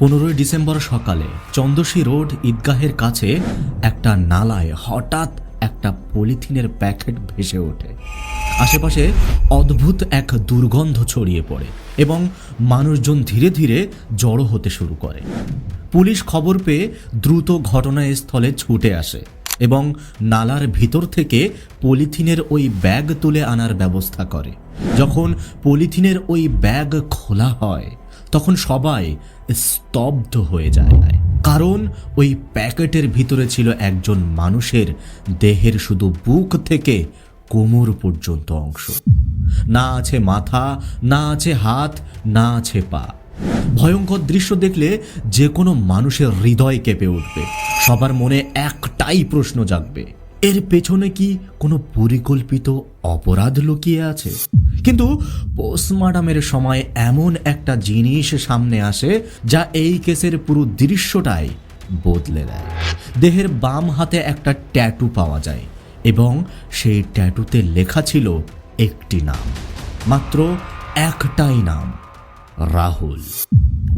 পনেরোই ডিসেম্বর সকালে চন্দশী রোড ঈদগাহের কাছে একটা নালায় হঠাৎ একটা পলিথিনের প্যাকেট ভেসে ওঠে। আশেপাশে অদ্ভুত এক দুর্গন্ধ ছড়িয়ে পড়ে এবং মানুষজন ধীরে ধীরে জড়ো হতে শুরু করে। পুলিশ খবর পেয়ে দ্রুত ঘটনাস্থলে ছুটে আসে এবং নালার ভিতর থেকে পলিথিনের ওই ব্যাগ তুলে আনার ব্যবস্থা করে। যখন পলিথিনের ওই ব্যাগ খোলা হয় তখন সবাই স্তব্ধ হয়ে যায়। কারণ ওই প্যাকেটের ভিতরে ছিল একজন মানুষের দেহের শুধু বুক থেকে কোমর পর্যন্ত অংশ। না আছে মাথা, না আছে হাত, না আছে পা। ভয়ঙ্কর দৃশ্য দেখলে যে কোনো মানুষের হৃদয় কেঁপে উঠবে। সবার মনে একটাই প্রশ্ন জাগবে, এর পেছনে কি কোনো পরিকল্পিত অপরাধ লুকিয়ে আছে? কিন্তু পোস্টমর্টমের সময় এমন একটা জিনিস সামনে আসে যা এই কেসের পুরো দৃশ্যটাই বদলে দেয়। দেহের বাম হাতে একটা ট্যাটু পাওয়া যায় এবং সেই ট্যাটুতে লেখা ছিল একটি নাম। মাত্র একটাই নাম, রাহুল।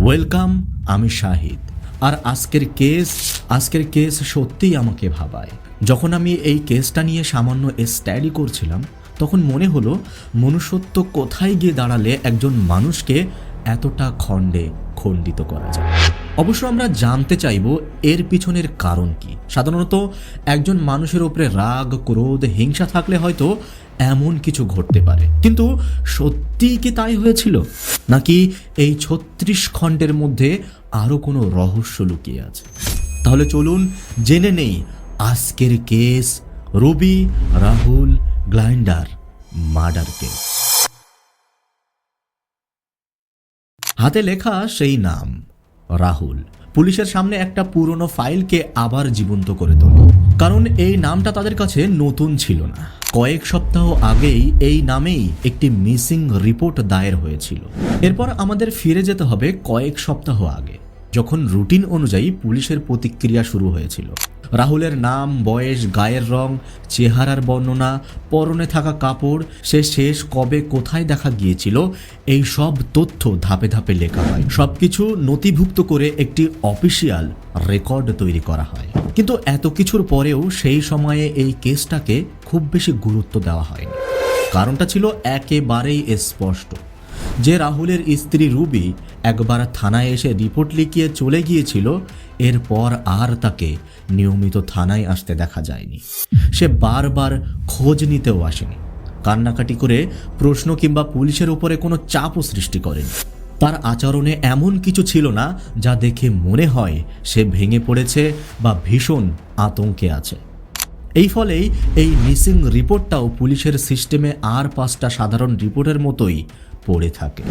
ওয়েলকাম আমি শাহিদ। আর আজকের কেস আজকের কেস সত্যিই আমাকে ভাবায়। যখন আমি এই কেসটা নিয়ে সামান্য স্টাডি করছিলাম তখন মনে হলো, মনুষ্যত্ব কোথায় গিয়ে দাঁড়ালে একজন মানুষকে এতটা খণ্ডে খণ্ডিত করা যায়? অবশ্য আমরা জানতে চাইব এর পিছনের কারণ কি। সাধারণত একজন মানুষের উপরে রাগ, ক্রোধ, হিংসা থাকলে হয়তো এমন কিছু ঘটতে পারে। কিন্তু সত্যিই কি তাই হয়েছিল? নাকি এই ছত্রিশ খণ্ডের মধ্যে আরও কোনো রহস্য লুকিয়ে আছে? তাহলে চলুন জেনে নেই আজকের কেস রবি, রাহুল গ্লাইন্ডার মার্ডার কেস হাতে লেখা সেই নাম, রাহুল। পুলিশের সামনে একটা পুরনো ফাইলকে আবার জীবন্ত করে তোলে। কারণ এই নামটা তাদের কাছে নতুন ছিল না। কয়েক সপ্তাহ আগেই এই নামেই একটি মিসিং রিপোর্ট দায়ের হয়েছিল। এরপর আমাদের ফিরে যেতে হবে কয়েক সপ্তাহ আগে, যখন রুটিন অনুযায়ী পুলিশের প্রতিক্রিয়া শুরু হয়েছিল। রাহুলের নাম, বয়স, গায়ের রং, চেহারার বর্ণনা, পরনে থাকা কাপড়, সে শেষ কবে কোথায় দেখা গিয়েছিল, এই সব তথ্য ধাপে ধাপে লেখা হয়। সবকিছু নথিভুক্ত করে একটি অফিসিয়াল রেকর্ড তৈরি করা হয়। কিন্তু এত কিছুর পরেও সেই সময়ে এই কেসটাকে খুব বেশি গুরুত্ব দেওয়া হয়নি। কারণটা ছিল একেবারেই স্পষ্ট। যে রাহুলের স্ত্রী রুবি একবার থানায় এসে রিপোর্ট লিখিয়ে চলে গিয়েছিল এরপর আর তাকে নিয়মিত থানায় আসতে দেখা যায়নি। সে বারবার খোঁজ নিতেও আসেনি। কান্নাকাটি করে প্রশ্ন কিংবা পুলিশের উপরে কোনো চাপও সৃষ্টি করেনি। তার আচরণে এমন কিছু ছিল না যা দেখে মনে হয় সে ভেঙে পড়েছে বা ভীষণ আতঙ্কে আছে। এই ফলেই এই মিসিং রিপোর্টটাও পুলিশের সিস্টেমে আর পাঁচটা সাধারণ রিপোর্টের মতোই পড়ে থাকে।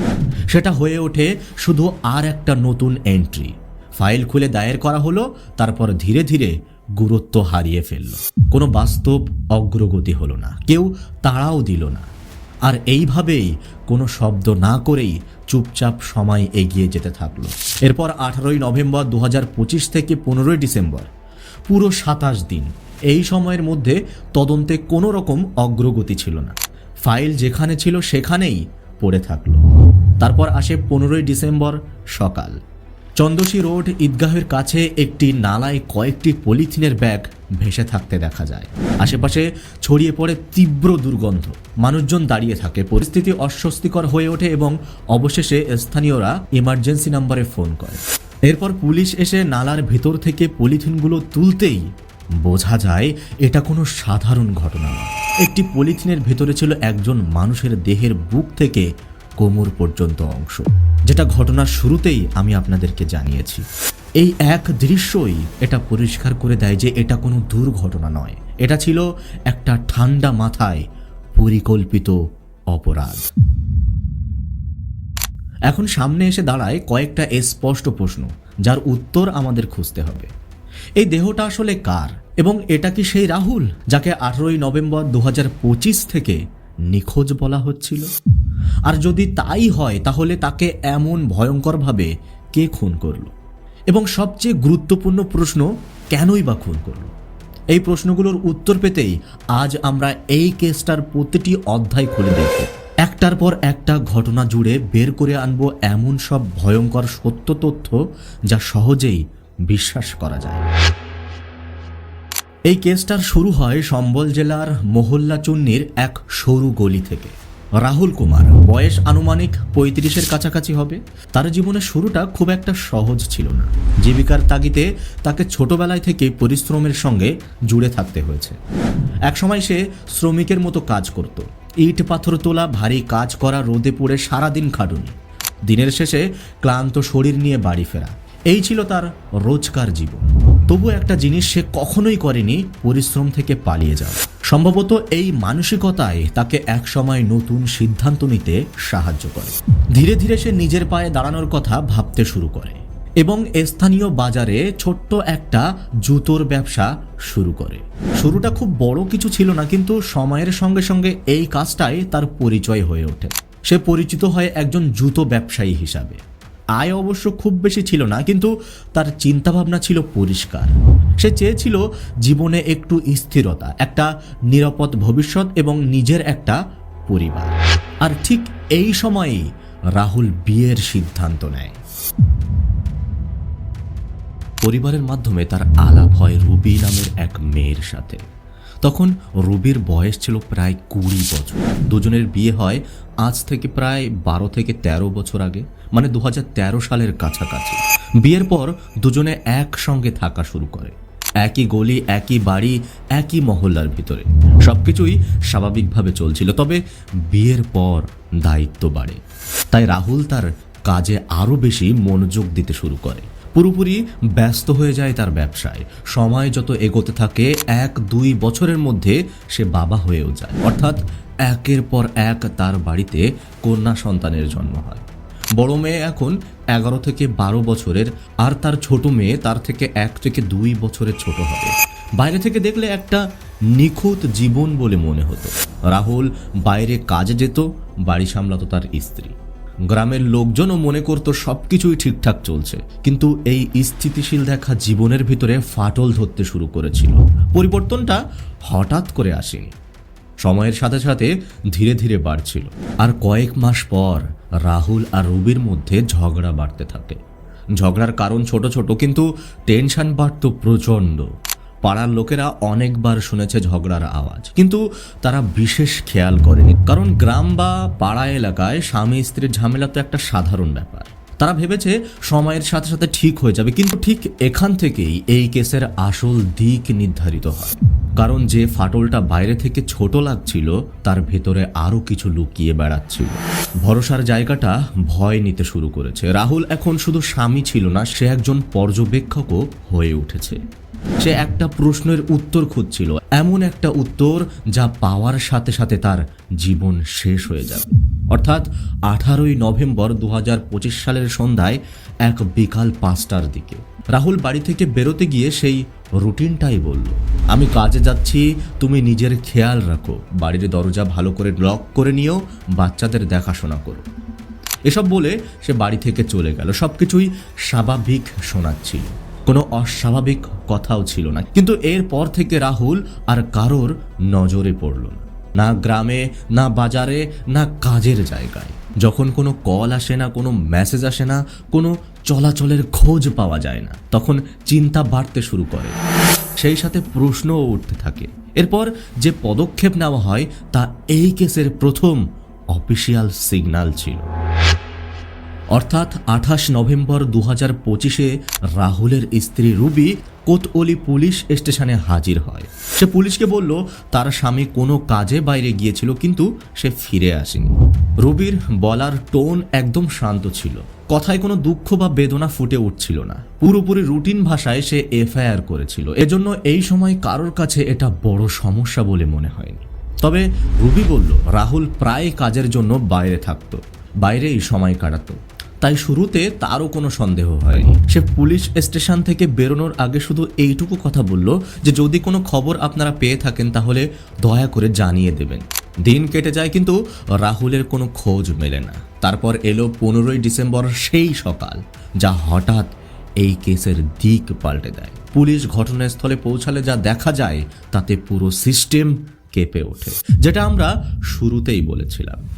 সেটা হয়ে ওঠে শুধু আর একটা নতুন এন্ট্রি। ফাইল খুলে দায়ের করা হলো, তারপর ধীরে ধীরে গুরুত্ব হারিয়ে ফেলল। কোনো বাস্তব অগ্রগতি হলো না, কেউ তাড়াও দিল না। আর এইভাবেই কোনো শব্দ না করেই চুপচাপ সময় এগিয়ে যেতে থাকল। এরপর আঠারোই নভেম্বর দু হাজার পঁচিশ থেকে পনেরোই ডিসেম্বর, পুরো সাতাশ দিন এই সময়ের মধ্যে তদন্তে কোনো রকম অগ্রগতি ছিল না। ফাইল যেখানে ছিল সেখানেই পড়ে থাকল। তারপর আসে পনেরোই ডিসেম্বর সকাল। চন্দশী রোড ঈদগাহের কাছে একটি নালায় কয়েকটি পলিথিনের ব্যাগ ভেসে থাকতে দেখা যায়। আশেপাশে ছড়িয়ে পড়ে তীব্র দুর্গন্ধ। মানুষজন দাঁড়িয়ে থাকে। পরিস্থিতি অস্বস্তিকর হয়ে ওঠে এবং অবশেষে স্থানীয়রা ইমার্জেন্সি নাম্বারে ফোন করে। এরপর পুলিশ এসে নালার ভেতর থেকে পলিথিনগুলো তুলতেই বোঝা যায়, এটা কোনো সাধারণ ঘটনা নয়। একটি পলিথিনের ভেতরে ছিল একজন মানুষের দেহের বুক থেকে কোমর পর্যন্ত অংশ, যেটা ঘটনার শুরুতেই আমি আপনাদেরকে জানিয়েছি। এই এক দৃশ্যই এটা পরিষ্কার করে দেয় যে এটা কোনো দুর্ঘটনা নয়। এটা ছিল একটা ঠান্ডা মাথায় পরিকল্পিত অপরাধ। এখন সামনে এসে দাঁড়ায় কয়েকটা স্পষ্ট প্রশ্ন, যার উত্তর আমাদের খুঁজতে হবে। এই দেহটা আসলে কার? এবং এটা কি সেই রাহুল, যাকে আঠারোই নভেম্বর দু হাজার পঁচিশ থেকে নিখোঁজ বলা হচ্ছিল? আর যদি তাই হয়, তাহলে তাকে এমন ভয়ঙ্করভাবে কে খুন করল? এবং সবচেয়ে গুরুত্বপূর্ণ প্রশ্ন, কেনই বা খুন করল? এই প্রশ্নগুলোর উত্তর পেতেই আজ আমরা এই কেসটার প্রতিটি অধ্যায় খুলে দেখব। একটার পর একটা ঘটনা জুড়ে বের করে আনব এমন সব ভয়ঙ্কর সত্য তথ্য যা সহজেই বিশ্বাস করা যায়। এই কেসটার শুরু হয় সম্বল জেলার মোহল্লা চুন্নির এক সরু গলি থেকে। রাহুল কুমার, বয়স আনুমানিক পঁয়ত্রিশের কাছাকাছি হবে। তার জীবনের শুরুটা খুব একটা সহজ ছিল না। জীবিকার তাগিদে তাকে ছোটবেলায় থেকে পরিশ্রমের সঙ্গে জুড়ে থাকতে হয়েছে। একসময় সে শ্রমিকের মতো কাজ করত। ইট পাথর তোলা, ভারী কাজ করা, রোদে পুড়ে সারাদিন খাটুনি। দিনের শেষে ক্লান্ত শরীর নিয়ে বাড়ি ফেরা। এই ছিল তার রোজকার জীবন। তবু একটা জিনিস সে কখনোই করেনি, পরিশ্রম থেকে পালিয়ে যাওয়া। সম্ভবত এই মানসিকতায় তাকে একসময় নতুন সিদ্ধান্ত নিতে সাহায্য করে। ধীরে ধীরে সে নিজের পায়ে দাঁড়ানোর কথা ভাবতে শুরু করে এবং স্থানীয় বাজারে ছোট্ট একটা জুতোর ব্যবসা শুরু করে। শুরুটা খুব বড় কিছু ছিল না, কিন্তু সময়ের সঙ্গে সঙ্গে এই কাজটাই তার পরিচয় হয়ে ওঠে। সে পরিচিত হয় একজন জুতো ব্যবসায়ী হিসাবে। আয় অবশ্য খুব বেশি ছিল না, কিন্তু তার চিন্তাভাবনা ছিল পরিষ্কার। সে চেয়েছিল জীবনে একটু স্থিরতা, একটা নিরাপদ ভবিষ্যৎ এবং নিজের একটা পরিবার। আর ঠিক এই সময়েই রাহুল বিয়ের সিদ্ধান্ত নেয়। পরিবারের মাধ্যমে তার আলাপ হয় রুবি নামের এক মেয়ের সাথে। তখন রুবির বয়স ছিল প্রায় কুড়ি বছর। দুজনের বিয়ে হয় আজ থেকে প্রায় বারো থেকে ১৩ বছর আগে মানে দু হাজার তেরো সালের কাছাকাছি। বিয়ের পর দুজনে একসঙ্গে থাকা শুরু করে। একই গলি, একই বাড়ি, একই মহল্লার ভিতরে। সবকিছুই স্বাভাবিকভাবে চলছিল, তবে বিয়ের পর দায়িত্ব বাড়ে। তাই রাহুল তার কাজে আরও বেশি মনোযোগ দিতে শুরু করে। পুরোপুরি ব্যস্ত হয়ে যায় তার ব্যবসায়। সময় যত এগোতে থাকে, এক, দুই বছরের মধ্যে সে বাবা হয়েও যায়। অর্থাৎ একের পর এক তার বাড়িতে কন্যা সন্তানের জন্ম হয়। বড় মেয়ে এখন এগারো থেকে বারো বছরের, আর তার ছোট মেয়ে তার থেকে এক থেকে দুই বছরের ছোট হবে। বাইরে থেকে দেখলে একটা নিখুঁত জীবন বলে মনে হতো। রাহুল বাইরে কাজে যেত, বাড়ি সামলাতো তার স্ত্রী। গ্রামের লোকজনও মনে করত সবকিছুই ঠিকঠাক চলছে, কিন্তু এই স্থিতিশীল দেখা জীবনের ভিতরে ফাটল ধরতে শুরু করেছিল। পরিবর্তনটা হঠাৎ করে আসেনি। সময়ের সাথে সাথে ধীরে ধীরে বাড়ছিল। আর কয়েক মাস পর রাহুল আর রুবির মধ্যে ঝগড়া বাড়তে থাকে। ঝগড়ার কারণ ছোট ছোট, কিন্তু টেনশন বাড়ত প্রচণ্ড। পাড়ার লোকেরা অনেকবার শুনেছে ঝগড়ার আওয়াজ। কিন্তু তারা বিশেষ খেয়াল করেনি। কারণ গ্রাম বা পাড়া এলাকায় স্বামী স্ত্রীর ঝামেলা তো একটা সাধারণ ব্যাপার। তারা ভেবেছে সময়ের সাথে সাথে ঠিক হয়ে যাবে, কিন্তু ঠিক এখান থেকেই এই কেসের আসল দিক নির্ধারিত হয়। কারণ যে ফাটলটা বাইরে থেকে ছোট লাগছিল, তার ভেতরে আরও কিছু লুকিয়ে বেড়াচ্ছিল। ভরসার জায়গাটা ভয় নিতে শুরু করেছে। রাহুল এখন শুধু স্বামী ছিল না, সে একজন পর্যবেক্ষকও হয়ে উঠেছে। সে একটা প্রশ্নের উত্তর খুঁজছিল, এমন একটা উত্তর যা পাওয়ার সাথে সাথে তার জীবন শেষ হয়ে যাবে। অর্থাৎ আঠারোই নভেম্বর দু হাজার পঁচিশ সালের সন্ধ্যায় এক বিকাল পাঁচটার দিকে। রাহুল বাড়ি থেকে বেরোতে গিয়ে সেই রুটিনটাই বলল, আমি কাজে যাচ্ছি, তুমি নিজের খেয়াল রাখো, বাড়ির দরজা ভালো করে লক করে নিও, বাচ্চাদের দেখাশোনা করো। এসব বলে সে বাড়ি থেকে চলে গেল। সবকিছুই স্বাভাবিক শোনাচ্ছিল। কোনো অস্বাভাবিক কথাও ছিল না। কিন্তু এরপর থেকে রাহুল আর কারোর নজরে পড়ল না। না গ্রামে, না বাজারে, না কাজের জায়গায়। যখন কোনো কল আসে না, কোনো মেসেজ আসে না, কোনো চলাচলের খোঁজ পাওয়া যায় না, তখন চিন্তা বাড়তে শুরু করে। সেই সাথে প্রশ্নও উঠতে থাকে। এরপর যে পদক্ষেপ নেওয়া হয়, তা এই কেসের প্রথম অফিসিয়াল সিগন্যাল ছিল। অর্থাৎ আঠাশ নভেম্বর দু হাজার পঁচিশে রাহুলের স্ত্রী রুবি কোতঅলি পুলিশ স্টেশনে হাজির হয়। সে পুলিশকে বলল, তার স্বামী কোনো কাজে বাইরে গিয়েছিল, কিন্তু সে ফিরে আসেনি। রুবির বলার টোন একদম শান্ত ছিল। কথায় কোনো দুঃখ বা বেদনা ফুটে উঠছিল না। পুরোপুরি রুটিন ভাষায় সে এফআইআর করেছিল। এজন্য এই সময় কারোর কাছে এটা বড় সমস্যা বলে মনে হয়নি। তবে রুবি বলল, রাহুল প্রায় কাজের জন্য বাইরে থাকতো, বাইরেই সময় কাটাতো। তাই শুরুতে তারও কোনো সন্দেহ হয়নি। সে পুলিশ স্টেশন থেকে বেরোনোর আগে শুধু এইটুকু কথা বলল যে যদি কোনো খবর আপনারা পেয়ে থাকেন তাহলে দয়া করে জানিয়ে দেবেন। দিন কেটে যায় কিন্তু রাহুলের কোনো খোঁজ মেলে না। তারপর এলো পনেরোই ডিসেম্বর সেই সকাল, যা হঠাৎ এই কেসের দিক পাল্টে দেয়। পুলিশ ঘটনাস্থলে পৌঁছালে যা দেখা যায়, তাতে পুরো সিস্টেম কেঁপে ওঠে, যেটা আমরা শুরুতেই বলেছিলাম।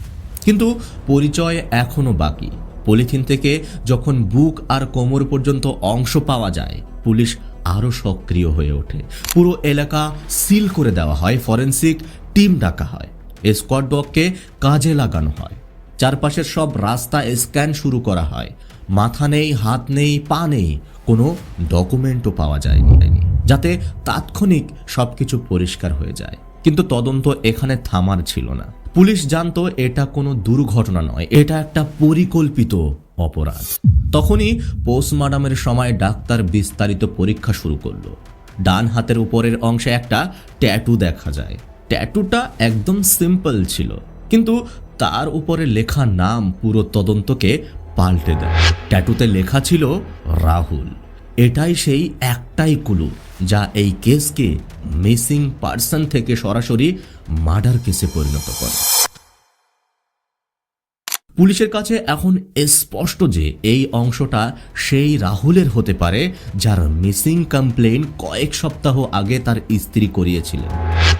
কিন্তু পরিচয় এখনও বাকি। পলিথিন থেকে যখন বুক আর কোমর পর্যন্ত অংশ পাওয়া যায়, পুলিশ আরও সক্রিয় হয়ে ওঠে। পুরো এলাকা সিল করে দেওয়া হয়, ফরেন্সিক টিম ডাকা হয় স্কোয়াড ডগকে কাজে লাগানো হয়। চারপাশের সব রাস্তা স্ক্যান শুরু করা হয়। মাথা নেই, হাত নেই, পা নেই, কোনো ডকুমেন্টও পাওয়া যায়নি যাতে তাৎক্ষণিক সবকিছু পরিষ্কার হয়ে যায়। কিন্তু তদন্ত এখানে থামার ছিল না। পুলিশ জানতো এটা কোনো দুর্ঘটনা নয়, এটা একটা পরিকল্পিত অপরাধ। তখনই পোস্টমার্টামের সময় ডাক্তার বিস্তারিত পরীক্ষা শুরু করল। ডান হাতের উপরের অংশে একটা ট্যাটু দেখা যায়। ট্যাটুটা একদম সিম্পল ছিল, কিন্তু তার উপরে লেখা নাম পুরো তদন্তকে পাল্টে দেয়। ট্যাটুতে লেখা ছিল রাহুল। এটাই সেই একটাই কুলু, যা এই কেসকে মিসিং পার্সন থেকে সরাসরি মার্ডার কেসে পরিণত করে। পুলিশের কাছে এখন স্পষ্ট যে এই অংশটা সেই রাহুলের হতে পারে, যার মিসিং কমপ্লেন কয়েক সপ্তাহ আগে তার স্ত্রী করিয়েছিলেন।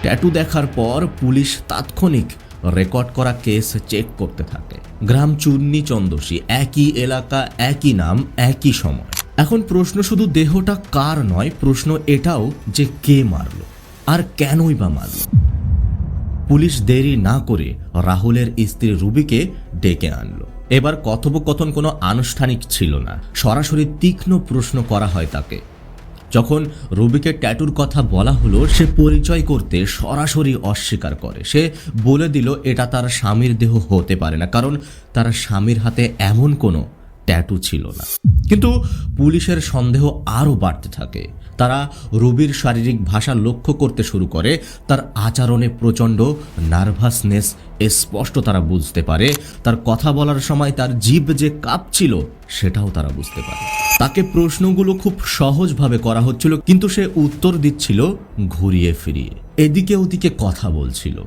ট্যাটু দেখার পর পুলিশ তাৎক্ষণিক রেকর্ড করা কেস চেক করতে থাকে। গ্রাম চূর্ণি চন্দসী একই এলাকা, একই নাম, একই সময়। এখন প্রশ্ন শুধু দেহটা কার নয়, প্রশ্ন এটাও যে কে মারলো আর কেনই বা মারলো। পুলিশ দেরি না করে রাহুলের স্ত্রী রুবিকে ডেকে আনলো। এবার কথোপকথন কোনো আনুষ্ঠানিক ছিল না। সরাসরি তীক্ষ্ণ প্রশ্ন করা হয় তাকে। যখন রুবিকে ট্যাটুর কথা বলা হলো, সে পরিচয় করতে সরাসরি অস্বীকার করে। সে বলে দিল, এটা তার স্বামীর দেহ হতে পারে না, কারণ তার স্বামীর হাতে এমন কোনো ট্যাটু ছিল না। কিন্তু পুলিশের সন্দেহ আরও বাড়তে থাকে। তারা রুবির শারীরিক ভাষা লক্ষ্য করতে শুরু করে, তার আচরণে প্রচণ্ড নার্ভাসনেস স্পষ্ট তারা বুঝতে পারে। তার কথা বলার সময় তার জীব যে কাঁপছিল, সেটাও তারা বুঝতে পারে। তাকে প্রশ্নগুলো খুব সহজভাবে করা হচ্ছিল, কিন্তু সে উত্তর দিচ্ছিল, ঘুরিয়ে ফিরিয়ে। এদিকে ওদিকে কথা বলছিল।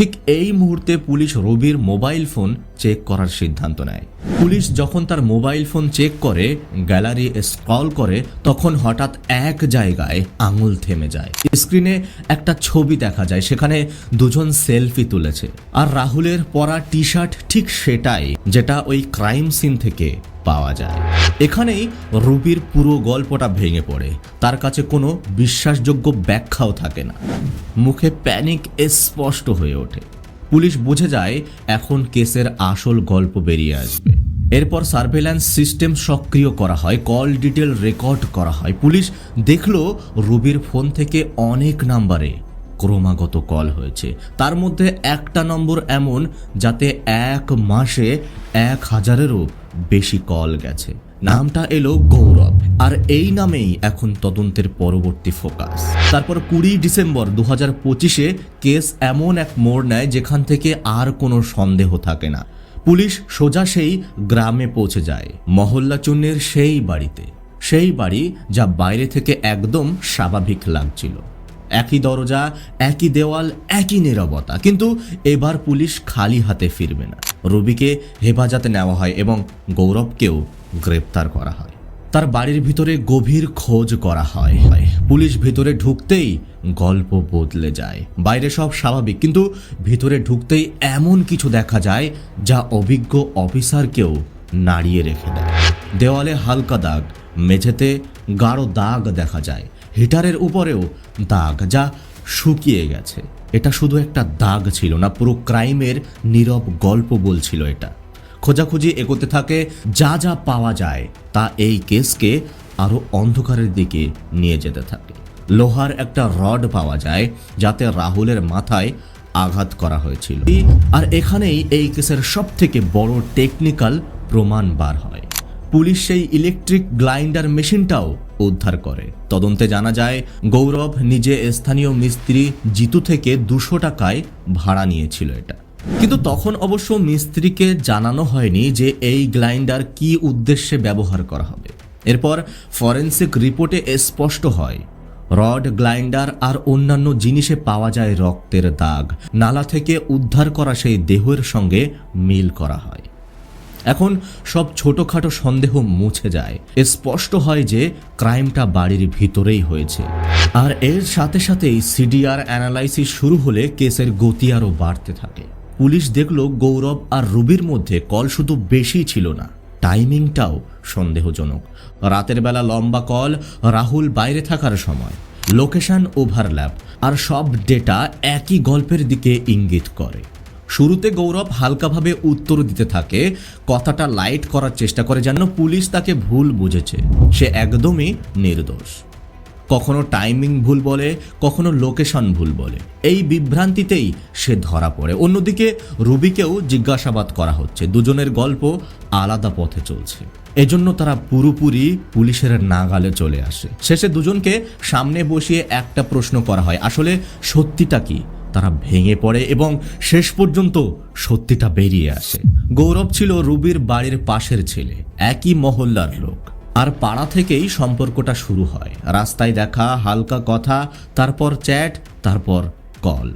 ঠিক এই মুহূর্তে পুলিশ রবির মোবাইল ফোন চেক করার সিদ্ধান্ত নেয়। পুলিশ যখন তার মোবাইল ফোন চেক করে, গ্যালারি স্ক্রল করে, তখন হঠাৎ এক জায়গায় আঙুল থেমে যায়। স্ক্রিনে একটা ছবি দেখা যায়, সেখানে দুজন সেলফি তুলেছে। আর রাহুলের পরা টি শার্ট ঠিক সেটাই, যেটা ওই ক্রাইম সিন থেকে পাওয়া যায়। এখানেই রুবির পুরো গল্পটা ভেঙে পড়ে। তার কাছে কোনো বিশ্বাসযোগ্য ব্যাখ্যাও থাকে না। মুখে প্যানিক স্পষ্ট হয়ে ওঠে। পুলিশ বুঝে যায়, এখন কেসের আসল গল্প বেরিয়ে আসবে। এরপর সার্ভেল্যান্স সিস্টেম সক্রিয় করা হয়, কল ডিটেল রেকর্ড করা হয়। পুলিশ দেখল রুবির ফোন থেকে অনেক নাম্বারে ক্রমাগত কল হয়েছে। তার মধ্যে একটা নম্বর এমন, যাতে এক মাসে এক হাজারেরও বেশি কল গেছে। নামটা এলো গৌরব, আর এই নামেই এখন তদন্তের পরবর্তী ফোকাস। তারপর কুড়ি ডিসেম্বর দু হাজার পঁচিশে কেস এমন এক মোড় নেয় যেখান থেকে আর কোনো সন্দেহ থাকে না। পুলিশ সোজা সেই গ্রামে পৌঁছে যায় মহল্লা চুন্নির সেই বাড়িতে। সেই বাড়ি যা বাইরে থেকে একদম স্বাভাবিক লাগছিল। একই দরজা, একই দেওয়াল, একই নীরবতা। কিন্তু এবার পুলিশ খালি হাতে ফিরবে না। রবিকে হেফাজতে নেওয়া হয় এবং গৌরবকেও গ্রেপ্তার করা হয়। তার বাড়ির ভিতরে গভীর খোঁজ করা হয়। পুলিশ ভিতরে ঢুকতেই গল্প বদলে যায়। বাইরে সব স্বাভাবিক, কিন্তু ভিতরে ঢুকতেই এমন কিছু দেখা যায় যা অভিজ্ঞ অফিসারকেও নাড়িয়ে রেখে দেয়। দেওয়ালে হালকা দাগ, মেঝেতে গাঢ় দাগ দেখা যায়। হিটারের উপরেও দাগ যা শুকিয়ে গেছে। এটা শুধু একটা দাগ ছিল না, পুরো ক্রাইমের নীরব গল্প বলছিল এটা। খোঁজাখুঁজি এগোতে থাকে, যা যা পাওয়া যায়, তা এই কেসকে আরও অন্ধকারের দিকে নিয়ে যেতে থাকে। লোহার একটা রড পাওয়া যায়, যাতে রাহুলের মাথায় আঘাত করা হয়েছিল। আর এখানেই এই কেসের সব থেকে বড় টেকনিক্যাল প্রমাণ বার হয়। পুলিশ সেই ইলেকট্রিক গ্লাইন্ডার মেশিনটাও উদ্ধার করে। তদন্তে জানা যায়, গৌরব নিজে স্থানীয় মিস্ত্রি জিতু থেকে দুশো টাকায় ভাড়া নিয়েছিল এটা। কিন্তু তখন অবশ্য মিস্ত্রিকে জানানো হয়নি যে এই গ্লাইন্ডার কি উদ্দেশ্যে ব্যবহার করা হবে। এরপর ফরেন্সিক রিপোর্টে স্পষ্ট হয়, রড গ্লাইন্ডার আর অন্যান্য জিনিসে পাওয়া যায় রক্তের দাগ। নালা থেকে উদ্ধার করা সেই দেহের সঙ্গে মিল করা হয়। এখন সব ছোটখাটো সন্দেহ মুছে যায়। স্পষ্ট হয় যে ক্রাইমটা বাড়ির ভিতরেই হয়েছে। আর এর সাথে সাথেই সিডিআর অ্যানালাইসিস শুরু হলে কেসের গতি আরও বাড়তে থাকে। পুলিশ দেখল গৌরব আর রুবির মধ্যে কল শুধু বেশি ছিল না, টাইমিংটাও সন্দেহজনক। রাতের বেলা লম্বা কল, রাহুল বাইরে থাকার সময়, লোকেশন ওভারল্যাপ, আর সব ডেটা একই গল্পের দিকে ইঙ্গিত করে। শুরুতে গৌরব হালকাভাবে উত্তর দিতে থাকে, কথাটা লাইট করার চেষ্টা করে যেন পুলিশ তাকে ভুল বুঝেছে। সে একদমই নির্দোষ। কখনো টাইমিং ভুল বলে, কখনো লোকেশন ভুল বলে। এই বিভ্রান্তিতেই সে ধরা পড়ে। অন্যদিকে রুবিকেও জিজ্ঞাসাবাদ করা হচ্ছে। দুজনের গল্প আলাদা পথে চলছে। এজন্য তারা পুরোপুরি পুলিশের নাগালে চলে আসে। শেষে দুজনকে সামনে বসিয়ে একটা প্রশ্ন করা হয়, আসলে সত্যিটা কি? তারা ভেঙে পড়ে এবং শেষ পর্যন্ত সত্যিটা বেরিয়ে আসে। গৌরব ছিল রুবির বাড়ির পাশের ছেলে, একই মহল্লার লোক। আর পাড়া থেকেই সম্পর্কটা শুরু হয়। রাস্তায় দেখা, হালকা কথা, তারপর চ্যাট, তারপর কল।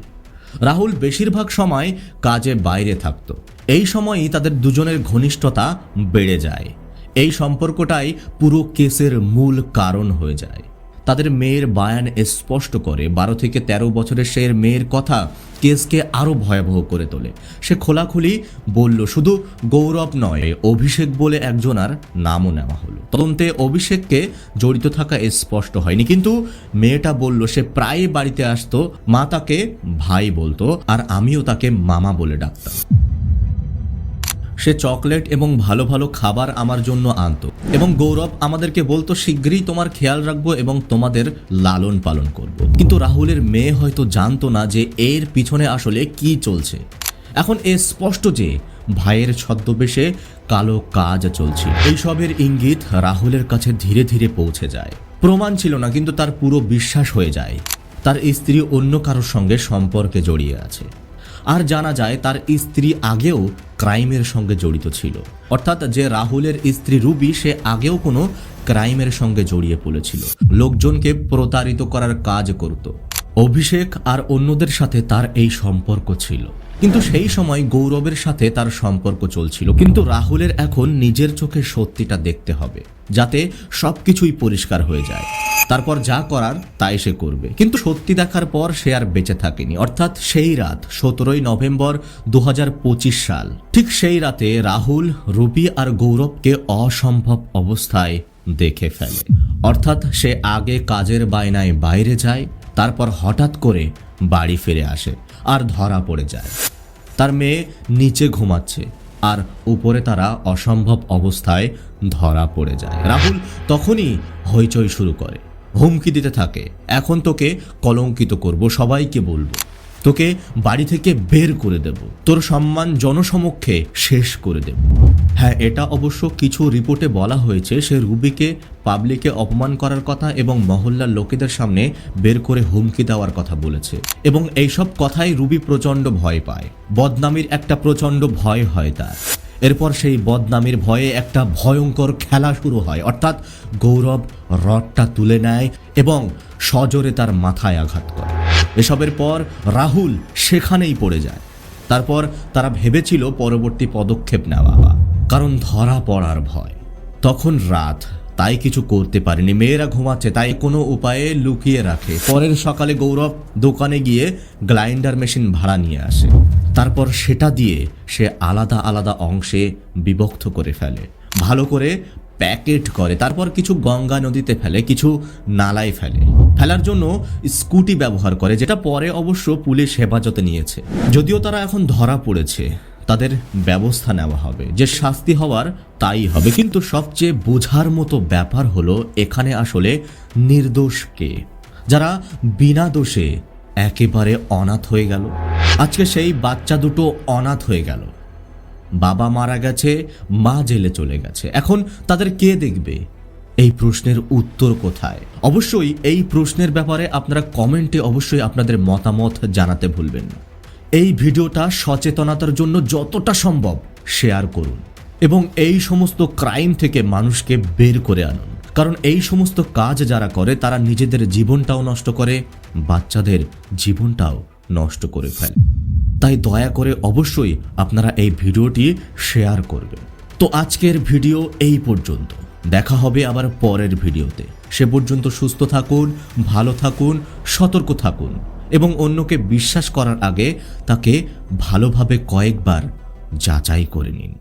রাহুল বেশিরভাগ সময় কাজে বাইরে থাকত। এই সময়ই তাদের দুজনের ঘনিষ্ঠতা বেড়ে যায়। এই সম্পর্কটাই পুরো কেসের মূল কারণ হয়ে যায়। তাদের মেয়ের বায়ান স্পষ্ট করে বারো থেকে ১৩ বছরের সে মেয়ের কথা কেসকে আরও ভয়াবহ করে তোলে। সে খোলাখুলি বলল, শুধু গৌরব নয়, অভিষেক বলে একজন আর নামও নেওয়া হলো। তদন্তে অভিষেককে জড়িত থাকা স্পষ্ট হয়নি, কিন্তু মেয়েটা বলল, সে প্রায় বাড়িতে আসতো, মা তাকে ভাই বলতো, আর আমিও তাকে মামা বলে ডাকতাম। সে চকলেট এবং ভালো ভালো খাবার আমার জন্য আনতো। এবং গৌরব আমাদেরকে বলতো, শীঘ্রই তোমার খেয়াল রাখব এবং তোমাদের লালন পালন করব। কিন্তু রাহুলের মেয়ে হয়তো জানতো না যে এর পিছনে আসলে কি চলছে। এখন এ স্পষ্ট যে ভাইয়ের ছদ্মবেশে কালো কাজ চলছিল এইসবের ইঙ্গিত রাহুলের কাছে ধীরে ধীরে পৌঁছে যায়। প্রমাণ ছিল না, কিন্তু তার পুরো বিশ্বাস হয়ে যায়। তার স্ত্রী অন্য কারোর সঙ্গে সম্পর্কে জড়িয়ে আছে। আর জানা যায় তার স্ত্রী আগেও ক্রাইমের সঙ্গে জড়িত ছিল। অর্থাৎ যে রাহুলের স্ত্রী রুবি, সে আগেও কোনো ক্রাইমের সঙ্গে জড়িয়ে পড়েছিল। লোকজনকে প্রতারিত করার কাজ করত। অভিষেক আর অন্যদের সাথে তার এই সম্পর্ক ছিল। কিন্তু সেই সময় গৌরবের সাথে তার সম্পর্ক চলছিল। কিন্তু রাহুলের এখন নিজের চোখে সত্যিটা দেখতে হবে, যাতে সবকিছুই পরিষ্কার হয়ে যায়। তারপর যা করার, তাই সে করবে। কিন্তু সত্যি দেখার পর সে আর বেঁচে থাকেনি। অর্থাৎ সেই রাত, সতেরোই নভেম্বর দু হাজার পঁচিশ সাল, ঠিক সেই রাতে রাহুল রুবি আর গৌরবকে অসম্ভব অবস্থায় দেখে ফেলে। অর্থাৎ সে আগে কাজের বায়নায় বাইরে যায়, তারপর হঠাৎ করে বাড়ি ফিরে আসে আর ধরা পড়ে যায়। তার মেয়ে নিচে ঘুমাচ্ছে আর উপরে তারা অসম্ভব অবস্থায় ধরা পড়ে যায়। রাহুল তখনই হইচই শুরু করে। হুমকি দিতে থাকে। এখন তোকে কলঙ্কিত করব, সবাইকে বলব। তোকে বাড়ি থেকে বের করে দেব। তোর সম্মান জনসমক্ষে শেষ করে দেব। হ্যাঁ এটা অবশ্য কিছু রিপোর্টে বলা হয়েছে। সে রুবিকে পাবলিকে অপমান করার কথা এবং মহল্লার লোকেদের সামনে বের করে হুমকি দেওয়ার কথা বলেছে। এবং এইসব কথাই রুবি প্রচণ্ড ভয় পায়। বদনামির একটা প্রচণ্ড ভয় হয় তার। এরপর সেই বদনামির ভয়ে একটা ভয়ঙ্কর খেলা শুরু হয়। অর্থাৎ গৌরব রডটা তুলে নেয় এবং সজোরে তার মাথায় আঘাত করে। এসবের পর রাহুল সেখানেই পড়ে যায়। তারপর তারা ভেবেছিল পরবর্তী পদক্ষেপ নেওয়া কারণ ধরা পড়ার ভয়। তখন রাত, তাই কিছু করতে পারেনি। মেয়েরা ঘুমাচ্ছে, তাই কোনো উপায়ে লুকিয়ে রাখে। পরের সকালে গৌরব দোকানে গিয়ে গ্লাইন্ডার মেশিন ভাড়া নিয়ে আসে। তারপর সেটা দিয়ে সে আলাদা আলাদা অংশে বিভক্ত করে ফেলে। ভালো করে প্যাকেট করে, তারপর কিছু গঙ্গা নদীতে ফেলে, কিছু নালায় ফেলে। ফেলার জন্য স্কুটি ব্যবহার করে, যেটা পরে অবশ্য পুলিশ হেফাজতে নিয়েছে। যদিও তারা এখন ধরা পড়েছে, তাদের ব্যবস্থা নেওয়া হবে। যে শাস্তি হওয়ার তাই হবে। কিন্তু সবচেয়ে বোঝার মতো ব্যাপার হলো, এখানে আসলে নির্দোষ কে? যারা বিনা দোষে একেবারে অনাথ হয়ে গেল। আজকে সেই বাচ্চা দুটো অনাথ হয়ে গেল। বাবা মারা গেছে, মা জেলে চলে গেছে। এখন তাদের কে দেখবে? এই প্রশ্নের উত্তর কোথায়? অবশ্যই এই প্রশ্নের ব্যাপারে আপনারা কমেন্টে অবশ্যই আপনাদের মতামত জানাতে ভুলবেন। না এই ভিডিওটা সচেতনতার জন্য যতটা সম্ভব শেয়ার করুন এবং এই সমস্ত ক্রাইম থেকে মানুষকে বের করে আনুন। কারণ এই সমস্ত কাজ যারা করে, তারা নিজেদের জীবনটাও নষ্ট করে, বাচ্চাদের জীবনটাও নষ্ট করে ফেলে। তাই দয়া করে অবশ্যই আপনারা এই ভিডিওটি শেয়ার করবেন। তো আজকের ভিডিও এই পর্যন্ত। দেখা হবে আবার পরের ভিডিওতে। সে পর্যন্ত সুস্থ থাকুন, ভালো থাকুন, সতর্ক থাকুন এবং অন্যকে বিশ্বাস করার আগে তাকে ভালোভাবে কয়েকবার যাচাই করে নিন।